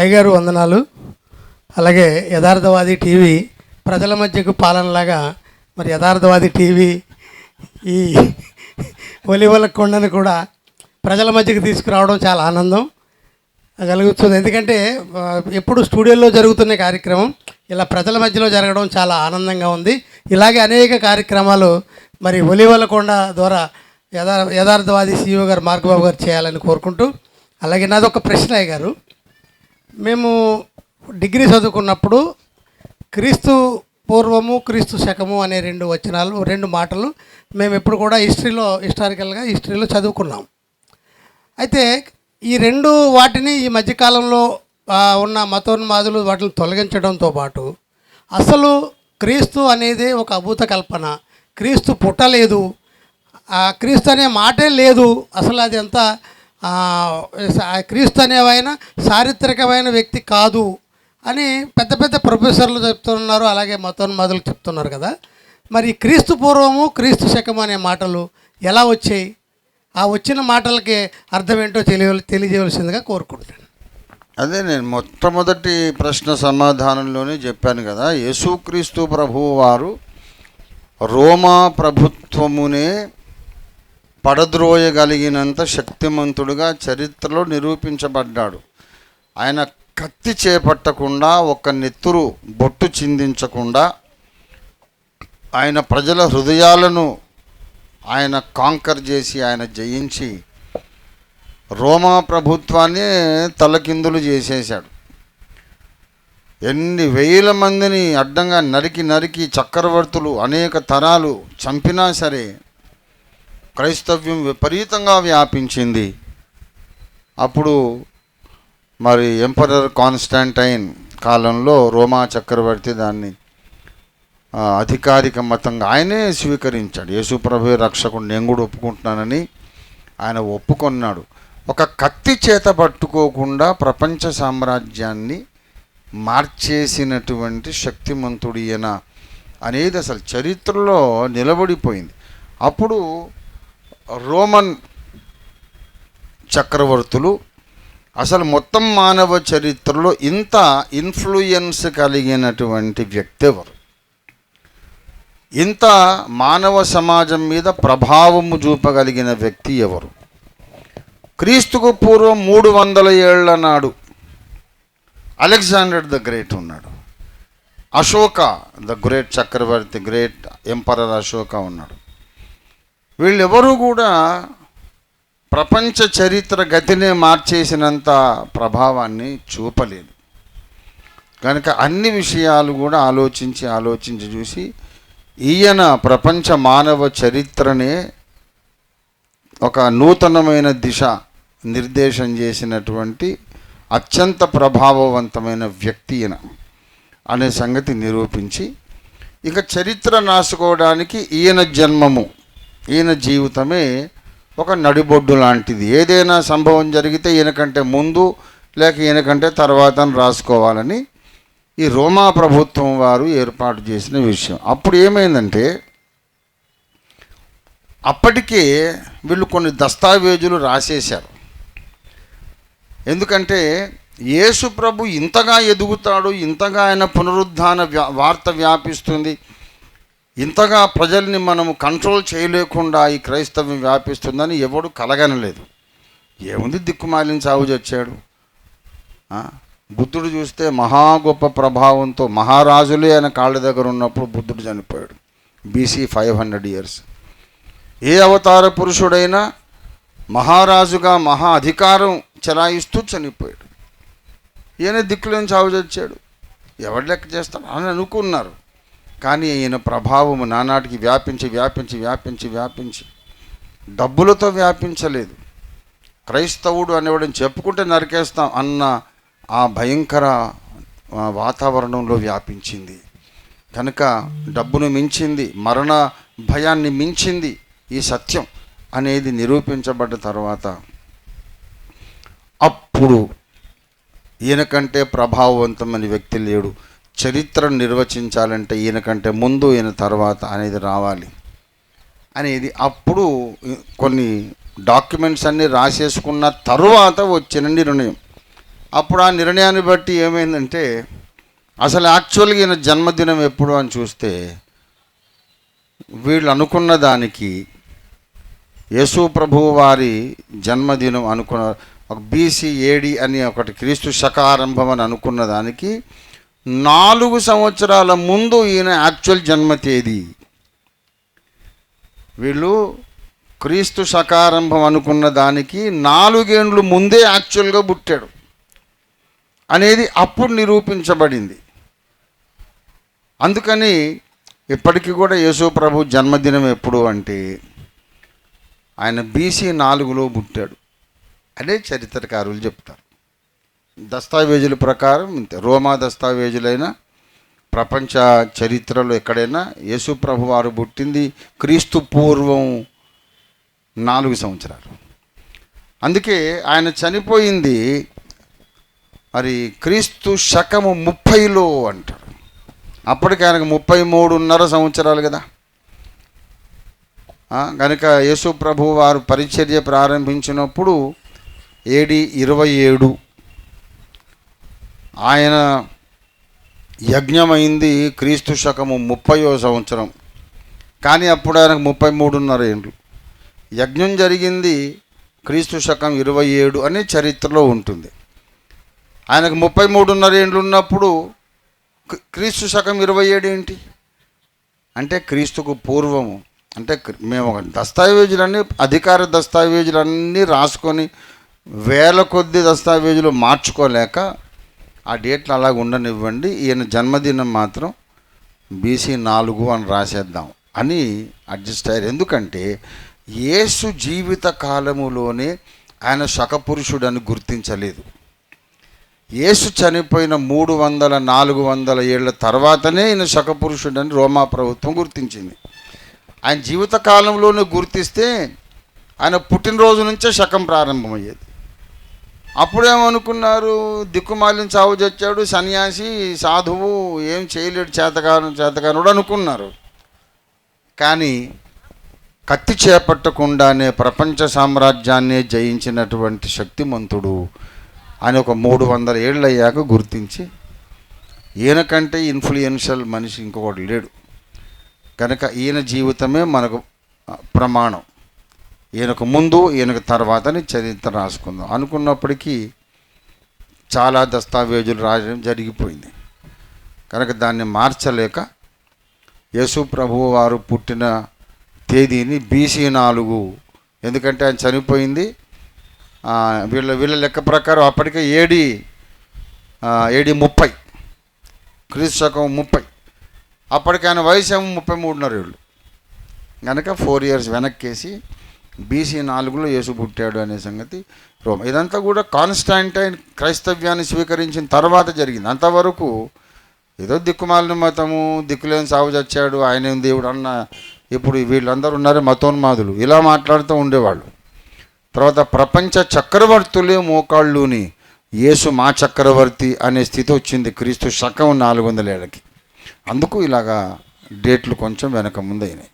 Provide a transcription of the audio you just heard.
అయ్యగారు వందనాలు. అలాగే యథార్థవాది టీవీ ప్రజల మధ్యకు పాలనలాగా మరి యథార్థవాది టీవీ ఈ ఒలివల కొండను కూడా ప్రజల మధ్యకు తీసుకురావడం చాలా ఆనందం. కలుగుతుంది. ఎందుకంటే ఎప్పుడు స్టూడియోలో జరుగుతున్న కార్యక్రమం ఇలా ప్రజల మధ్యలో జరగడం చాలా ఆనందంగా ఉంది. ఇలాగే అనేక కార్యక్రమాలు మరి ఒలివల కొండ ద్వారా యథా యథార్థవాది సీఈఓ గారు మార్గబాబు గారు చేయాలని కోరుకుంటూ అలాగే నాది ఒక ప్రశ్న అయ్య గారు మేము డిగ్రీ చదువుకున్నప్పుడు క్రీస్తు పూర్వము క్రీస్తు శకము అనే రెండు వచనాలు రెండు మాటలు మేము ఎప్పుడు కూడా హిస్టరీలో హిస్టారికల్గా హిస్టరీలో చదువుకున్నాం. అయితే ఈ రెండు వాటిని ఈ మధ్యకాలంలో ఉన్న మతోన్మాదులు వాటిని తొలగించడంతో పాటు అసలు క్రీస్తు అనేది ఒక అభూత కల్పన. క్రీస్తు పుట్టలేదు. ఆ క్రీస్తు అనే మాటే లేదు. అసలు అది అంతా క్రీస్తు అనేవైన చారిత్రకమైన వ్యక్తి కాదు అని పెద్ద పెద్ద ప్రొఫెసర్లు చెప్తున్నారు అలాగే మతోన్మాదులు చెప్తున్నారు కదా. మరి క్రీస్తు పూర్వము క్రీస్తు శకం అనే మాటలు ఎలా వచ్చాయి? ఆ వచ్చిన మాటలకి అర్థం ఏంటో తెలియ తెలియజేయవలసిందిగా కోరుకుంటాను అదే నేను మొట్టమొదటి ప్రశ్న సమాధానంలోనే చెప్పాను కదా యేసుక్రీస్తు ప్రభువు వారు రోమా ప్రభుత్వమునే పడద్రోయగలిగినంత శక్తిమంతుడుగా చరిత్రలో నిరూపించబడ్డాడు. ఆయన కత్తి చేపట్టకుండా ఒక నెత్తురు బొట్టు చిందించకుండా ఆయన ప్రజల హృదయాలను ఆయన కాంకర్ చేసి ఆయన జయించి రోమా ప్రభుత్వాన్ని తలకిందులు చేసేశాడు. ఎన్ని వేల మందిని అడ్డంగా నరికి నరికి చక్రవర్తులు అనేక తరాలు చంపినా సరే క్రైస్తవ్యం విపరీతంగా వ్యాపించింది. అప్పుడు మరి ఎంపరర్ కాన్స్టాంటైన్ కాలంలో రోమా చక్రవర్తి దాన్ని అధికారిక మతంగా ఆయనే స్వీకరించాడు. యేసుప్రభు రక్షకుడు నేను కూడా ఒప్పుకుంటున్నానని ఆయన ఒప్పుకొన్నాడు. ఒక కత్తి చేత పట్టుకోకుండా ప్రపంచ సామ్రాజ్యాన్ని మార్చేసినటువంటి శక్తిమంతుడు ఈయన అనేది అసలు చరిత్రలో నిలబడిపోయింది. అప్పుడు రోమన్ చక్రవర్తులు అసలు మొత్తం మానవ చరిత్రలో ఇంత ఇన్ఫ్లుయెన్స్ కలిగినటువంటి వ్యక్తి ఎవరు? ఇంత మానవ సమాజం మీద ప్రభావము చూపగలిగిన వ్యక్తి ఎవరు? క్రీస్తుకు పూర్వం మూడు వందల ఏళ్ళ నాడు అలెగ్జాండర్ ద గ్రేట్ ఉన్నాడు. అశోక ద గ్రేట్ చక్రవర్తి గ్రేట్ ఎంపరర్ అశోక ఉన్నాడు. వీళ్ళెవరూ కూడా ప్రపంచ చరిత్ర గతినే మార్చేసినంత ప్రభావాన్ని చూపలేదు. కనుక అన్ని విషయాలు కూడా ఆలోచించి ఆలోచించి చూసి ఈయన ప్రపంచ మానవ చరిత్రనే ఒక నూతనమైన దిశ నిర్దేశం చేసినటువంటి అత్యంత ప్రభావవంతమైన వ్యక్తి ఈయన అనే సంగతి నిరూపించి ఇక చరిత్ర నాసుకోవడానికి ఈయన జన్మము ఈయన జీవితమే ఒక నడిబొడ్డు లాంటిది. ఏదైనా సంభవం జరిగితే ఈయనకంటే ముందు లేక ఈయనకంటే తర్వాత రాసుకోవాలని ఈ రోమా ప్రభుత్వం వారు ఏర్పాటు చేసిన విషయం. అప్పుడు ఏమైందంటే అప్పటికే వీళ్ళు కొన్ని దస్తావేజులు రాసేశారు. ఎందుకంటే యేసు ప్రభు ఇంతగా ఎదుగుతాడు ఇంతగా ఆయన పునరుద్ధాన వ్యా వార్త వ్యాపిస్తుంది ఇంతగా ప్రజల్ని మనము కంట్రోల్ చేయలేకుండా ఈ క్రైస్తవ్యం వ్యాపిస్తుందని ఎవడు కలగనలేదు. ఏముంది దిక్కుమాలిన సాగు చచ్చాడు? బుద్ధుడు చూస్తే మహా గొప్ప ప్రభావంతో మహారాజులే ఆయన కాళ్ళ దగ్గర ఉన్నప్పుడు బుద్ధుడు చనిపోయాడు. బీసీ ఫైవ్ హండ్రెడ్ ఇయర్స్ ఏ అవతార పురుషుడైనా మహారాజుగా మహా అధికారం చెలాయిస్తూ చనిపోయాడు. ఈయన దిక్కులేని చావు చచ్చాడు. ఎవరు లెక్క చేస్తాడు అని అనుకున్నారు. కానీ ఈయన ప్రభావము నానాటికి వ్యాపించి వ్యాపించి వ్యాపించి వ్యాపించి డబ్బులతో వ్యాపించలేదు. క్రైస్తవుడు అనేవాడిని చెప్పుకుంటే నరికేస్తాం అన్న ఆ భయంకర వాతావరణంలో వ్యాపించింది. కనుక డబ్బును మించింది మరణ భయాన్ని మించింది ఈ సత్యం అనేది నిరూపించబడ్డ తర్వాత అప్పుడు ఈయనకంటే ప్రభావవంతమైన వ్యక్తి లేడు. చరిత్రను నిర్వచించాలంటే ఈయనకంటే ముందు ఈయన తర్వాత అనేది రావాలి. అనేది అప్పుడు కొన్ని డాక్యుమెంట్స్ అన్నీ రాసేసుకున్న తరువాత వచ్చిన నిర్ణయం. అప్పుడు ఆ నిర్ణయాన్ని బట్టి ఏమైందంటే అసలు యాక్చువల్గా ఈయన జన్మదినం ఎప్పుడు అని చూస్తే వీళ్ళు అనుకున్న దానికి యేసు ప్రభువు వారి జన్మదినం అనుకున్న ఒక బీసీ ఏడి అని ఒకటి క్రీస్తు శకారంభం అని అనుకున్న దానికి నాలుగు సంవత్సరాల ముందు ఈయన యాక్చువల్ జన్మ తేదీ వీళ్ళు క్రీస్తు శకారంభం అనుకున్న దానికి నాలుగేండ్లు ముందే యాక్చువల్గా పుట్టాడు. అనేది అప్పుడు నిరూపించబడింది. అందుకని ఇప్పటికీ కూడా యేసు ప్రభు జన్మదినం ఎప్పుడు అంటే ఆయన బీసీ నాలుగులో పుట్టాడు. అనే చరిత్రకారులు చెప్తారు. దస్తావేజుల ప్రకారం రోమా దస్తావేజులైన ప్రపంచ చరిత్రలో ఎక్కడైనా యేసుప్రభు వారు పుట్టింది క్రీస్తు పూర్వం నాలుగు సంవత్సరాలు. అందుకే ఆయన చనిపోయింది మరి క్రీస్తు శకము ముప్పైలో అంటారు. అప్పటికి ఆయనకు ముప్పై మూడున్నర సంవత్సరాలు కదా. కనుక యేసు ప్రభు వారు పరిచర్య ప్రారంభించినప్పుడు ఏడి ఇరవై ఏడు ఆయన యజ్ఞమైంది క్రీస్తు శకము ముప్పయో సంవత్సరం. కానీ అప్పుడు ఆయనకు ముప్పై మూడున్నర ఏండ్లు. యజ్ఞం జరిగింది క్రీస్తు శకం ఇరవై ఏడు అనే చరిత్రలో ఉంటుంది. ఆయనకు ముప్పై మూడున్నర ఏండ్లు ఉన్నప్పుడు క్రీస్తు శకం ఇరవై ఏడు ఏంటి? అంటే క్రీస్తుకు పూర్వము. అంటే మేము ఒక దస్తావేజులన్నీ అధికార దస్తావేజులన్నీ రాసుకొని వేల కొద్ది దస్తావేజులు మార్చుకోలేక ఆ డేట్లు అలాగ ఉండనివ్వండి. ఈయన జన్మదినం మాత్రం బీసీ నాలుగు అని రాసేద్దాం అని అడ్జస్ట్ అయ్యారు. ఎందుకంటే యేసు జీవిత కాలములోనే ఆయన శకపురుషుడని గుర్తించలేదు. యేసు చనిపోయిన మూడు వందల నాలుగు వందల ఏళ్ళ తర్వాతనే ఈయన శకపురుషుడని రోమా ప్రభుత్వం గుర్తించింది. ఆయన జీవిత కాలంలోనే గుర్తిస్తే ఆయన పుట్టినరోజు నుంచే శకం ప్రారంభమయ్యేది. అప్పుడేమనుకున్నారు? దిక్కుమాలిన చావు చచ్చాడు సన్యాసి సాధువు ఏం చేయలేడు చేతగాను చేతగానుడు అనుకున్నారు. కానీ కత్తి చేపట్టకుండానే ప్రపంచ సామ్రాజ్యాన్ని జయించినటువంటి శక్తిమంతుడు అని ఒక మూడు వందల ఏళ్ళు అయ్యాక గుర్తించి ఈయనకంటే ఇన్ఫ్లుయెన్షియల్ మనిషి ఇంకొకటి లేడు. కనుక ఈయన జీవితమే మనకు ప్రమాణం. ఈయనకు ముందు ఈయనకు తర్వాతని చరిత్ర రాసుకుందాం. అనుకున్నప్పటికీ చాలా దస్తావేజులు రాయడం జరిగిపోయింది. కనుక దాన్ని మార్చలేక యేసు ప్రభువు వారు పుట్టిన తేదీని బీసీ నాలుగు. ఎందుకంటే ఆయన చనిపోయింది. వీళ్ళ వీళ్ళ లెక్క ప్రకారం అప్పటికే ఏడి ఏడి ముప్పై. క్రీస్తు శకం ముప్పై. అప్పటికి ఆయన వయసు ఏమో ముప్పై మూడున్నర ఏళ్ళు కనుక ఫోర్ ఇయర్స్ వెనక్కేసి బీసీ నాలుగులో యేసు పుట్టాడు అనే సంగతి రోమ్ ఇదంతా కూడా కాన్స్టాంటైన్ క్రైస్తవ్యాన్ని స్వీకరించిన తర్వాత జరిగింది. అంతవరకు ఏదో దిక్కుమాలిన మతము దిక్కులేని సాగు చచ్చాడు ఆయన దేవుడు అన్న ఇప్పుడు వీళ్ళందరూ ఉన్నారు మతోన్మాదులు. ఇలా మాట్లాడుతూ ఉండేవాళ్ళు. తర్వాత ప్రపంచ చక్రవర్తులే మోకాళ్ళుని యేసు మా చక్రవర్తి అనే స్థితి వచ్చింది క్రీస్తు శకం నాలుగు వందల ఏళ్ళకి. అందుకు ఇలాగా డేట్లు కొంచెం వెనక ముందైనాయి.